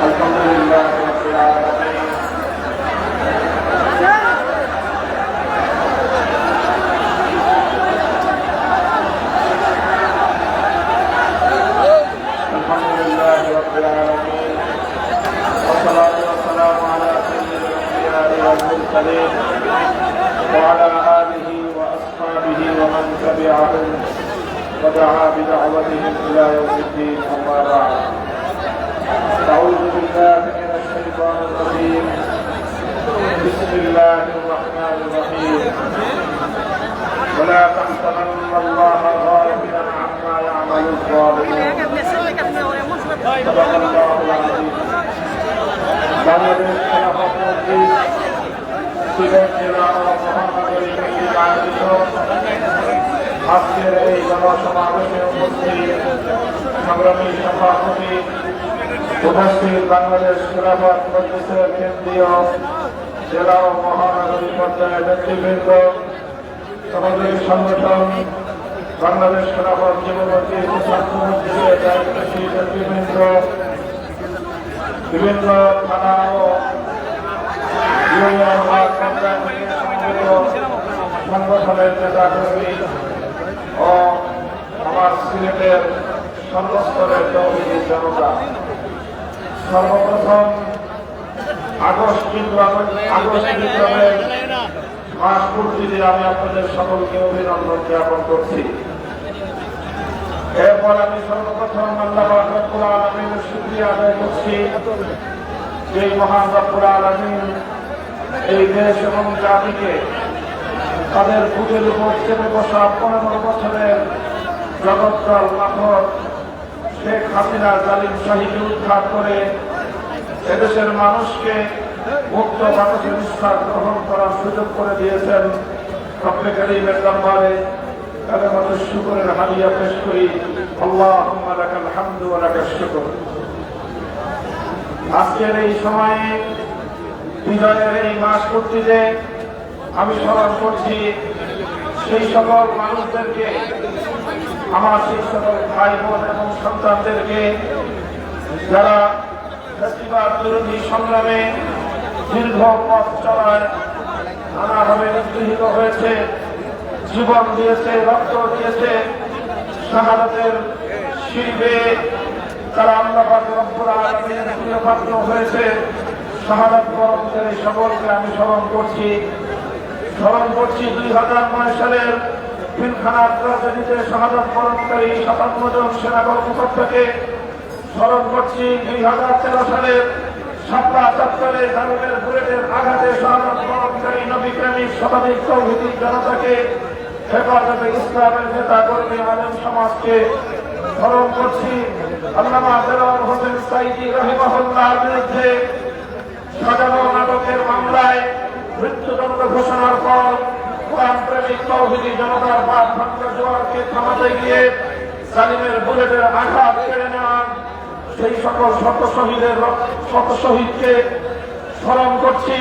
الحمد لله رب العالمين الحمد لله رب العالمين والصلاة والسلام على سيد الأنبياء والمرسلين وعلى آله وأصحابه ومن تبعهم ودعا بدعوتهم إلى يوم الدين أما بعد أعوذ বাংলাদেশ খেলাফত মসজিদ সিলেট জেলা ও মহানগরী কর্তৃক আয়োজিত আজকের এই জনসমাবেশে উপস্থিত সংগ্রামী সভাপতি উপস্থিত বাংলাদেশ খেলাফত সংগঠন বাংলাদেশ খেলাফত যুবমতী ছাত্র মজলিসের দায়িত্বশীল নেতৃবৃন্দ বিভিন্ন থানা ও সংগঠনের নেতাকর্মী ও আমার সিলেটের সর্বস্তরের তৌহিদি জনতা। সর্বপ্রথম আগস্ট বিপ্লবের আগস্ট বিপ্লবের মাস পূর্তিতে আমি আপনাদের সকলকে অভিনন্দন জ্ঞাপন করছি। এরপর আমি সর্বপ্রথম আল্লাহ শুক্রিয়া আদায় করছি। যে মহান আলমিন এই দেশ এবং জাতিকে তাদের বুকের উপর চেপে বসা পনেরো বছরের জগৎকাল মাথর শেখ হাসিনা জালিম শাহীকে উদ্ধার করে এদেশের মানুষকে মুক্ত বাতাসের নিঃশ্বাস গ্রহণ করার সুযোগ করে দিয়েছেন রব্বে করিমের দরবারে। তাদের পেশ করি। আজকের এই সময়ে, বিজয়ের এই মাস পূর্তিতে আমি স্মরণ করছি সেই সকল মানুষদেরকে, আমার সেই সকল ভাই বোন এবং সন্তানদেরকে, যারা ফেস্টিভাল বিরোধী সংগ্রামে দীর্ঘ পথ চলায় নানাভাবে নিগৃহীত হয়েছে। জীবন দিয়েছে, রক্ত দিয়েছে, শাহাদাতের শিল্পে তারা আল্লাহ হয়েছে। শাহাদাত বরণদের এই সকলকে আমি স্মরণ করছি। স্মরণ করছি দুই হাজার নয় সালের পিলখানার ট্রাজেডিতে শাহাদাত বরণকারী সাতান্ন জন সেনা কর্মকর্তাকে স্মরণ করছি। দুই হাজার তেরো সালের সাতটা চত্বরে জানুনের বুলেটের আঘাতে শাহাদাত বরণকারী নবী প্রেমিক শতাধিক তৌহিদি জনতাকে হেফাজতে ইসলামের নেতা কর্মী আলেম সমাজকে স্মরণ করছি। বিরুদ্ধে সাজানো নাটকের মামলায় মৃত্যুদণ্ড ঘোষণার জনতার গিয়ে আঘাত কেড়ে সেই সকল শত শহীদের শত শহীদকে স্মরণ করছি।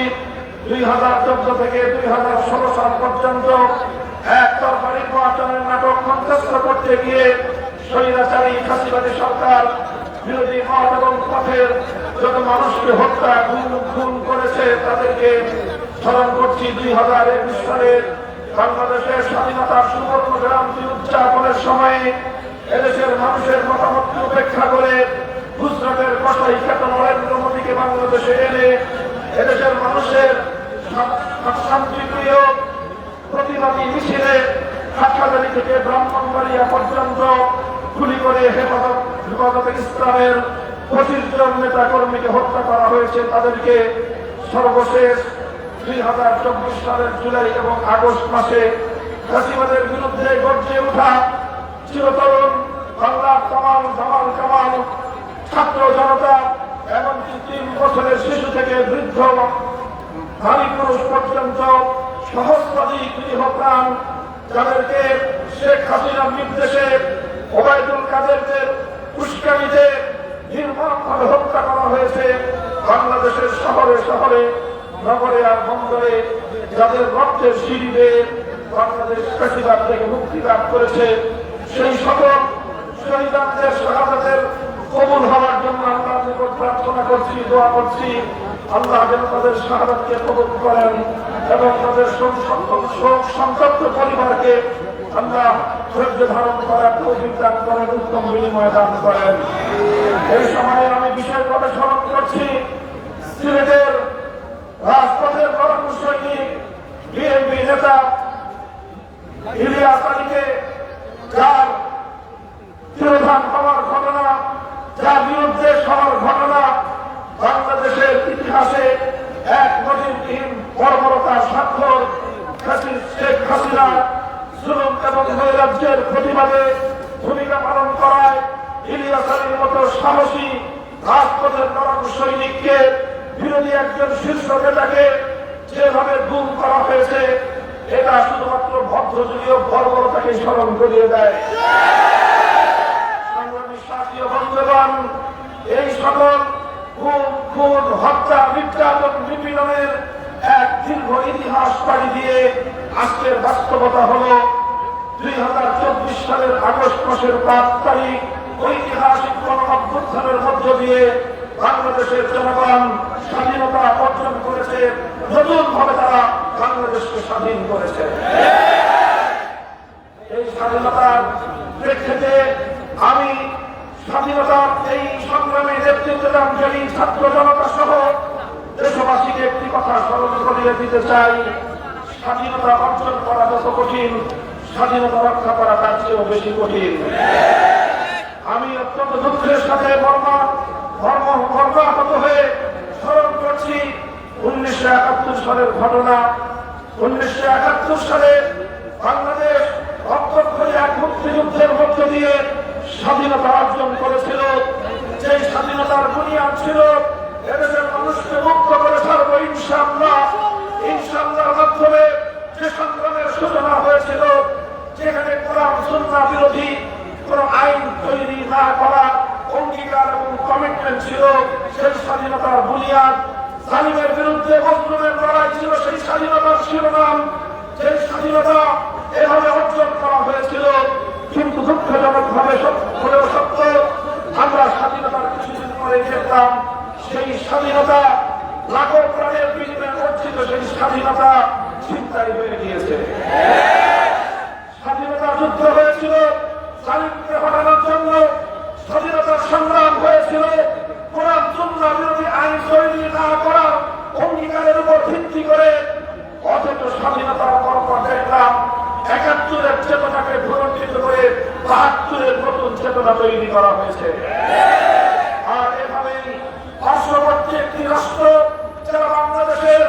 দুই হাজার চোদ্দ থেকে দুই হাজার ষোলো সাল পর্যন্ত মানুষকে হত্যা, খুন করেছে তাদেরকে স্মরণ করছি দুই হাজার একুশ সালের বাংলাদেশের স্বাধীনতার সুবর্ণ জয়ন্তী সময়ে এদেশের মানুষের মতামতকে উপেক্ষা করে গুজরাটের কষাই নরেন্দ্র মোদীকে বাংলাদেশে এনে এদেশের মানুষের শান্তিপ্রিয় প্রতিবাদী মিছিলে হাটহাজারি থেকে ব্রাহ্মণবাড়িয়া পর্যন্ত গুলি করে হেফাজত, হেফাজতে ইসলামের পঁচিশ জন নেতা কর্মীকে হত্যা করা হয়েছে। তাদেরকে সর্বশেষ দুই হাজার চব্বিশ সালের জুলাই এবং আগস্ট মাসে ফাঁসিবাদের বিরুদ্ধে গর্জে ওঠা চিরতরুণ বাংলার কামাল, জামাল কামাল ছাত্র জনতা এমনকি তিন বছরের শিশু থেকে বৃদ্ধ নারী পুরুষ পর্যন্ত সহস্রাধিক গৃহপ্রাণ যাদেরকে শেখ হাসিনার নির্দেশে ওবায়দুল কাদেরদের উস্কানিতে নির্মমভাবে হত্যা করা হয়েছে, বাংলাদেশের শহরে শহরে, নগরে আর বন্দরে, যাদের রক্তের সিঁড়িতে বাংলাদেশ পেশিবাদ থেকে মুক্তি লাভ করেছে, সেই সকল শহীদানদের, শাহাদাতের কবুল হওয়ার জন্য নিকট প্রার্থনা করছি, দোয়া করছি। আল্লাহ যেন তাদের শাহাদাতকে কবুল করেন এবং তাদের শোক সন্তপ্ত- পরিবারকে আল্লাহ ধৈর্য ধারণ করার তৌফিক দান করেন, উত্তম বিনিময় দান করেন। এই সময়ে আমি বিশেষভাবে স্মরণ করছি সিলেটের রাজপথের সৈনিক, বিএনপি নেতা ইলিয়াস আলীকে যার তিরোধান হওয়ার ঘটনা, যার বিরুদ্ধে সবার ঘটনা ইতিহাসে এক নজিরবিহীন বর্বরতার স্বাক্ষর শেখ হাসিনা জুলুম এবং নৈরাজ্যের প্রতিবাদে ভূমিকা পালন করায় ইলিয়াস আলীর মতো সাহসী রাজপথের নরম সৈনিককে বিরোধী একজন শীর্ষ নেতাকে যেভাবে গুম করা হয়েছে এটা শুধুমাত্র ভদ্রযুগীয় বর্বরতাকে স্মরণ করিয়ে দেয়। সংগ্রামী সাথী বন্ধুগণ, এই সকল খুন হত্যা নির্যাতন নিপীড়নের এক দীর্ঘ ইতিহাস পাড়ি দিয়ে আজকের বাস্তবতা হল দুই হাজার চব্বিশ সালের আগস্ট মাসের পাঁচ তারিখ, ঐতিহাসিক গণ মধ্য দিয়ে বাংলাদেশের জনগণ স্বাধীনতা অর্জন করেছে নতুন ভাবে তারা বাংলাদেশকে স্বাধীন করেছে। এই স্বাধীনতার প্রেক্ষিতে আমি স্বাধীনতার এই সংগ্রামে নেতৃত্ব দানকারী ছাত্র জনতা সহ দেশবাসীকে একটি কথা স্মরণ করিয়ে দিতে চাই। স্বাধীনতা অর্জন করা যত কঠিন, স্বাধীনতা রক্ষা করা তার চেয়েও বেশি কঠিন। আমি অত্যন্ত দুঃখের সাথে মর্মা মর্ম মর্মাহত হয়ে স্মরণ করছি উনিশশো একাত্তর সালের ঘটনা। উনিশশো একাত্তর সালে বাংলাদেশ রক্তক্ষয়ী এক মুক্তিযুদ্ধের মধ্য দিয়ে স্বাধীনতা অর্জন করেছিল। যে স্বাধীনতার বুনিয়াদ ছিল এদেশের মানুষকে মুক্ত করে ছাড়বো ইনশাআল্লাহ। ইনশাআল্লাহর মাধ্যমে যে সংগ্রামের সূচনা হয়েছিল, যেখানে কোরআন, সুন্নাহ বিরোধী কোন আইন তৈরি না করা, অঙ্গীকার এবং কমিটমেন্ট ছিল, সেই স্বাধীনতার বুনিয়াদ। জালিমের বিরুদ্ধে মজলুমের লড়াই ছিল, সেই স্বাধীনতার শিরোনাম। সেই স্বাধীনতা এভাবে অর্জন করা হয়েছিল, কিন্তু দুঃখজনক ভাবে সত্য আমরা স্বাধীনতার কিছুদিন পরে দেখলাম সেই স্বাধীনতা, লাখো প্রাণের বিনিময়ে অর্জিত সেই স্বাধীনতা চিন্তাই হয়ে গিয়েছে। স্বাধীনতা যুদ্ধ হয়েছিল জালিমকে হটানোর জন্য স্বাধীনতার সংগ্রাম হয়েছিল। কোরআন সুন্না বিরোধী আইন তৈরি না করা অঙ্গীকারের উপর ভিত্তি করে অথচ স্বাধীনতার দেখলাম একাত্তরের চেতনাকে ভুলণ্ঠিত করে বাহাত্তরের নতুন চেতনা তৈরি করা হয়েছে। ভাষ্য একটি রাষ্ট্র যারা বাংলাদেশের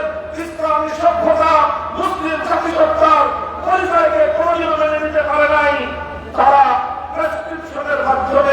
ইসলামী সভ্যতা, মুসলিম জাতিসত্তার পরিচয়কে প্রয়োজন মেনে নিতে পারে নাই, তারা প্রেসক্রিপশনের মাধ্যমে